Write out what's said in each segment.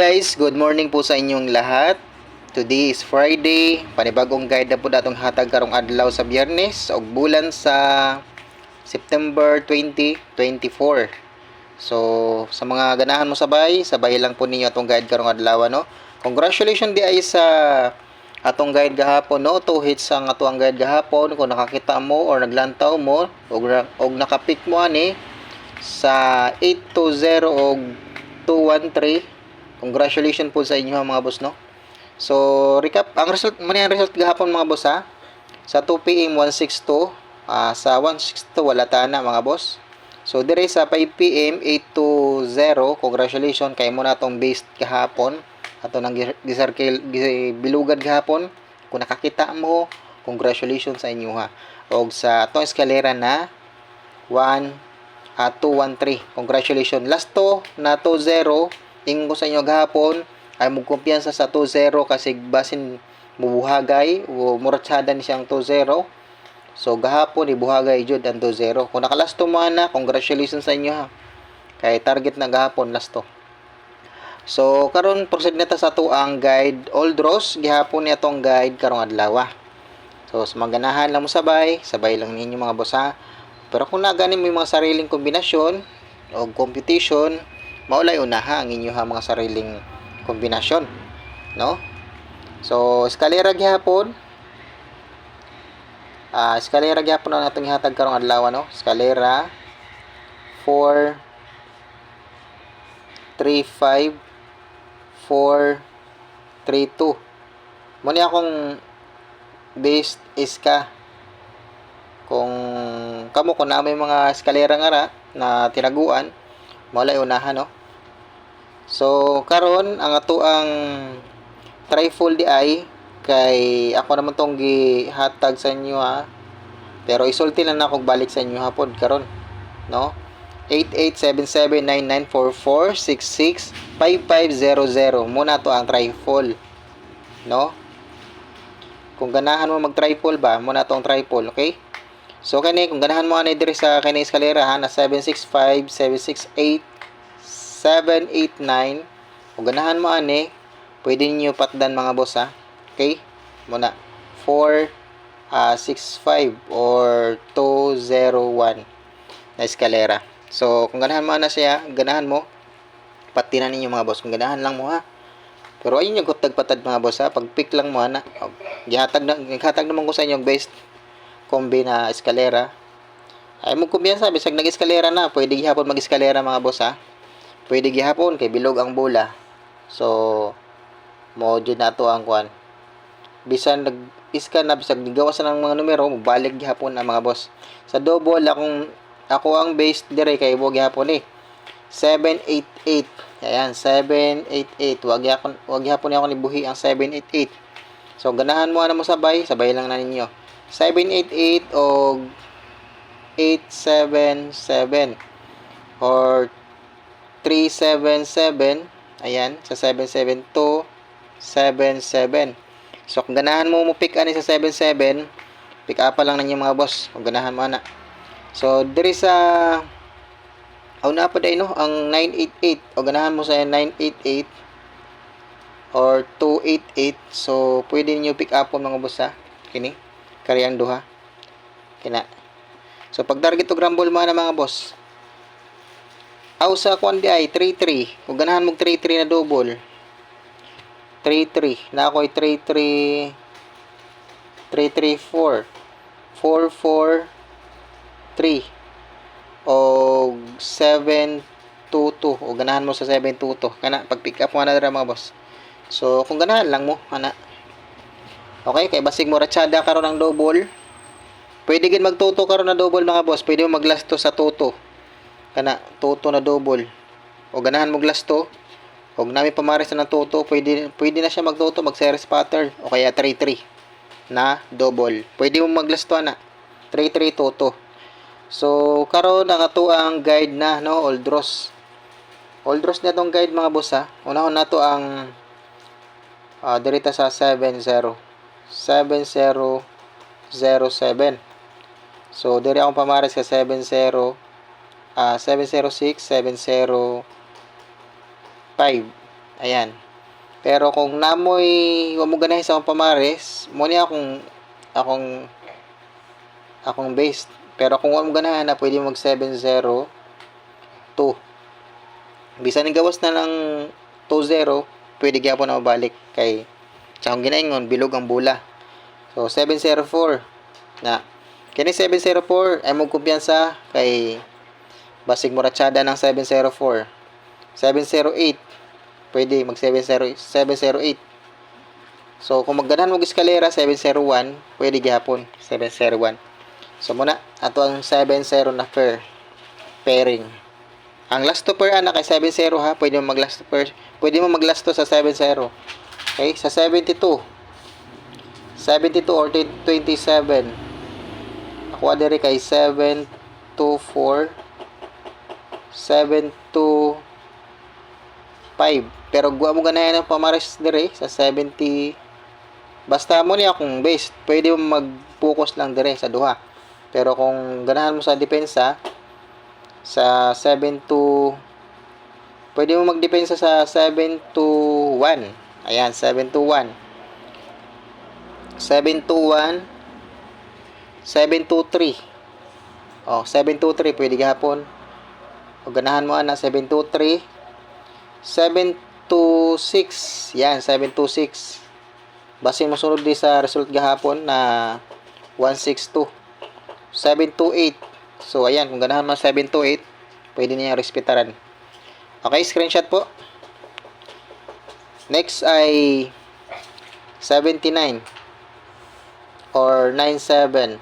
guys, good morning po sa inyong lahat. Today is Friday, panibagong guide na po datong hatag karong adlaw sa Biyernes og bulan sa September 2024. So, sa mga ganahan mo sabay, sabay lang po ninyo atong guide karong adlaw no. Congratulations di ay sa atong guide gahapon no, two hits ang ato guide gahapon kung nakakita mo or naglantaw mo og og nakapick mo ani sa 820 og 213 Congratulations po sa inyo mga boss no. So, recap, ang result, muna ang result gahapon mga boss ha. Sa 2 PM 162, ah, sa 162 wala ta na mga boss. So, dire sa 5 PM 820, congratulations kay mo na tong based kahapon. Ato nang gisarkel bilugad gahapon. Kung nakakita mo, congratulations sa inyo ha. Og sa atong eskalera na 1 ah, 213. Congratulations. Last to na 20 ingon ko sa inyo gahapon ay magkumpiyansa sa 2-0 kasi basin mubuhagay o muratsada ni siyang 2-0 so gahapon ibuhagay jud ang 2-0 kung nakalasto mo na congratulations sa inyo ha. Kay target na gahapon lasto. So karon proceed na ta sa to ang guide old rose gihapon ni atong guide karong adlaw so sa mga ganahan lang mo sabay sabay lang ninyo mga boss ha. Pero kung nagani mo yung mga sariling kombinasyon o computation maulay unaha ang inyo ha mga sariling kombinasyon no? So eskalera gihapon. Ah eskalera gihapon ang atong ihatag karong adlaw no eskalera 4 3 5 4 3 2 mo ni akong based is kung kamo kung na may mga eskalera nga ra na tinaguan maulay unahan no So, karon ang ato ang trifold di ay kay ako naman tong gihatag sa inyo ha. Pero isulti lang na akong balik sa inyo hapon karon, no? 88779944665500 muna to ang trifold, no? Kung ganahan mo mag trifold ba, muna to ang trifold, okay? So kani kung ganahan mo ani diri sa kani eskalera ha na 765 768 789 kung ganahan mo ani. Pwede niyo patdan mga boss ha? Okay? Muna. 4 uh, 65 or 201 na eskalera. So kung ganahan mo na siya ganahan mo. Patinan ninyo mga boss. Kung ganahan lang mo ha? Pero ayun yung kutag patad mga boss ha? Pag pick lang mo na gihatag na gihatag naman ko sa inyo best kombi na eskalera. Ay mo kumbiyansa bisag nag-eskalera na pwede gihapon mag-eskalera mga boss ha pwede gihapon kay bilog ang bola. So mo na to ang kwan. Bisan nag iskan na bisag gawas na ng mga numero mobalik gihapon ang mga boss. Sa double akong ako ang base dire kay mo gihapon eh. 788 ayan 788 wag gihapon wag gihapon ako ni buhi ang 788 so ganahan mo ana mo sabay sabay lang na ninyo. 788 o 877 or 377 ayan sa 772 77 so kung ganahan mo mo pick ani sa 77 pick up lang ninyo mga boss. Kung ganahan mo ana. So diri sa aw na pa dai no? Ang 988 o ganahan mo sa 988 or 288 so pwede niyo pick up mga boss ha? Kini kariyang duha. Kina. So pag target og rumble man mga boss aw sa kwan di ay 3-3 kung ganahan mong 3-3 na double. 3-3 na ako'y 3-3 3-3-4 4-4-3 o 7-2-2 o ganahan mo sa 7-2-2 kana pag pick up mo na mga boss. So kung ganahan lang mo ana. Okay kay basig mo ratsada karon ng double. Pwede gid magtuto karon na double mga boss. Pwede mo maglasto sa tuto kana toto na double. O ganahan mo glass to. O nami pamares na ng toto pwede pwede na siya magtoto mag series pattern. O kaya 3-3 na double. Pwede mo maglas to na 3-3 toto so karon ang ato ang guide na no old ross old ross na tong guide mga boss ha. Unahon na to ang uh, dirita sa 70 7007 so diri akong pamares sa 70 uh, 706, 705. Ayan. Pero kung namoy wa mo ganahin sa pamares, mo ni akong akong akong base. Pero kung wa mo ganahan na pwede mag 702. Bisan ni gawas na lang 20, pwede gyapon na mabalik kay sa akong ginaingon bilog ang bula. So 704 na kini 704 ay mo kumpiyansa kay basig mo ratsada ng 704. 708 pwede mag 70 708. So kung magganahan mo eskalera 701, pwede gyapon 701. So muna ato ang 70 na pair pairing. Ang last to pair ana kay 70 ha, pwede mo mag last to pair. Pwede mo mag last to sa 70. Okay, sa 72. 72 or 27. Ako diri kay 724 725 pero guwa mo ganayan ang pamares dire sa 70 basta mo niya kung base pwede mo mag-focus lang dire sa duha. Pero kung ganahan mo sa depensa sa 7 to pwede mo magdepensa sa 7 to 1 ayan 7 to 1 7 to 1 7 to 3 oh 7 to 3 pwede gahapon o ganahan mo ana. 7 to 3 7 to 6 yan 7 to 6 basin mo sunod di sa result gahapon na 162 7 to 8 so ayan kung ganahan mo 7 to 8 pwede niya respetaran. Okay screenshot po. Next ay 79 or 97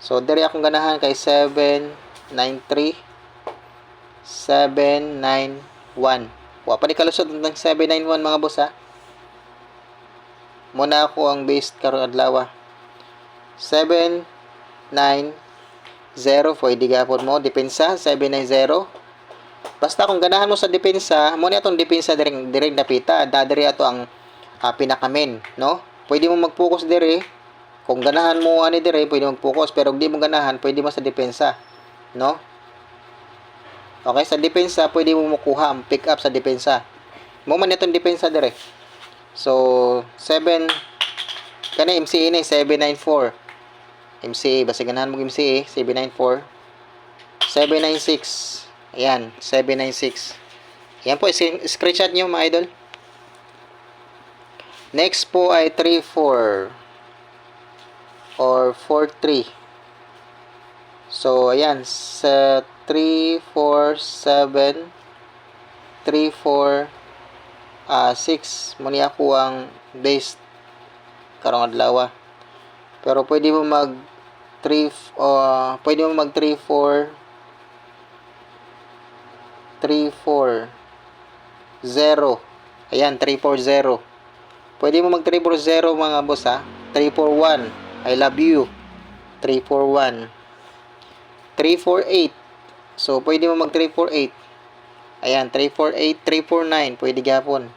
so diri akong ganahan kay 793 791 wa pa ni kalusot ng 791 mga boss ha? Muna ako ang based karon adlaw 790 pwede gapon mo depensa 790 basta kung ganahan mo sa depensa mo ni atong depensa direng direng napita da diri ato ang ah, pinakamen no? Pwede mo mag-focus dire kung ganahan mo ani dire pwede mag-focus pero kung di mo ganahan pwede mo sa depensa no okay sa depensa pwede mo makuha ang pick up sa depensa. Mo man itong depensa dire. So 7 kani MCA ni 794 MCA basta ganahan mo MCA 794 796 ayan 796 yan po screen- screenshot nyo mga idol. Next po ay 3-4 or 4-3. So, ayan. Sa 3-4-7 3-4 ah 6 muni ako ang base karong adlaw. Pero pwede mo mag 3 uh, pwede mo mag 3-4 3-4 0 Ayan, 3-4-0 Pwede mo mag 340 mga boss ha. 341. I love you. 341. 348. So, pwede mo mag 348. Ayan, 348, 349. Pwede gapon.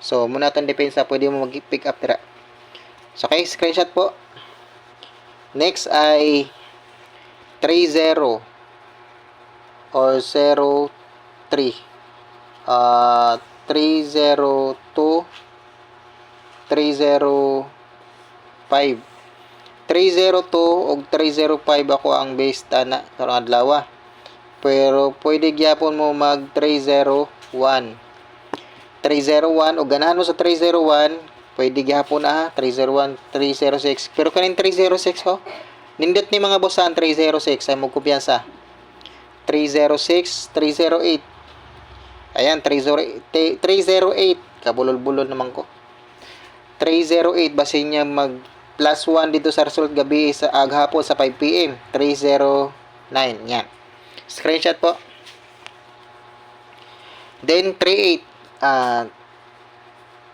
So, muna itong depensa. Pwede mo mag-pick up tira. So, okay, screenshot po. Next ay 30 or 03. Uh, 302 305 302 og 305 ako ang base tana karong adlaw pero pwede gyapon mo mag 301 301 o ganahan mo sa 301 pwede gyapon na ha 301 306 pero kanin 306 ho nindot ni mga bossan 306 ay mo kumpiyansa 306 308 ayan 308 308 kabulol-bulol naman ko 308 basin niya mag plus 1 dito sa result gabi sa aghapon sa 5 PM 309 yan. Screenshot po. Then 38 ah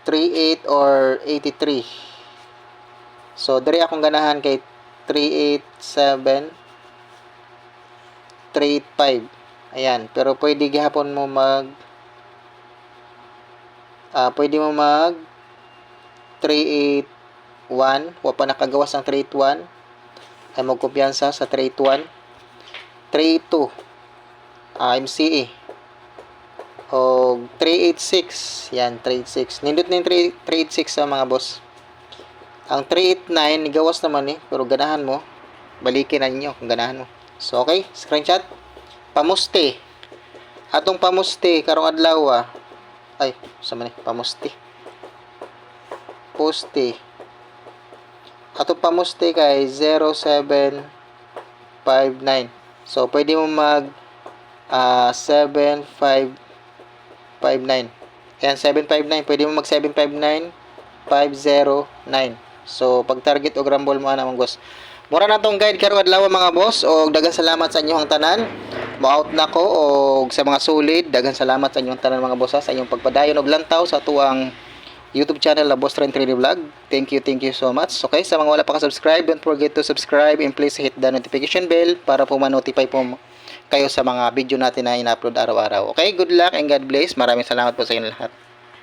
38 or 83 so diri akong ganahan kay 387 385 ayan. Pero pwede gihapon mo mag ah pwede mo mag 381 wa pa nakagawas ng 381 ay magkumpiyansa sa 381 382 ah, MCA o og 386. Yan, 386. Nindot na yung 3- 386 sa mga boss. Ang 389, nigawas naman eh. Pero ganahan mo. Balikin na ninyo kung ganahan mo. So, okay. Screenshot. Pamusti. Atong pamusti, karong adlaw ah. Ay, sa man eh. Pamusti. Posti. Atong pamusti kay 0759. So, pwede mo mag ah 7559. Ayan, 759. Pwede mo mag 759 509. So, pag target o grambol mo na boss. Mura na tong guide karong adlaw mga boss og daghang salamat sa inyong tanan. Mo-out na ko og sa mga solid, daghang salamat sa inyong tanan mga boss sa inyong pagpadayon og lantaw sa tuang YouTube channel na Boss Trend 3D Vlog. Thank you, thank you so much. Okay, sa mga wala pa ka-subscribe, don't forget to subscribe and please hit the notification bell para po ma-notify po kayo sa mga video natin na ina-upload araw-araw. Okay, good luck and God bless. Maraming salamat po sa inyo lahat.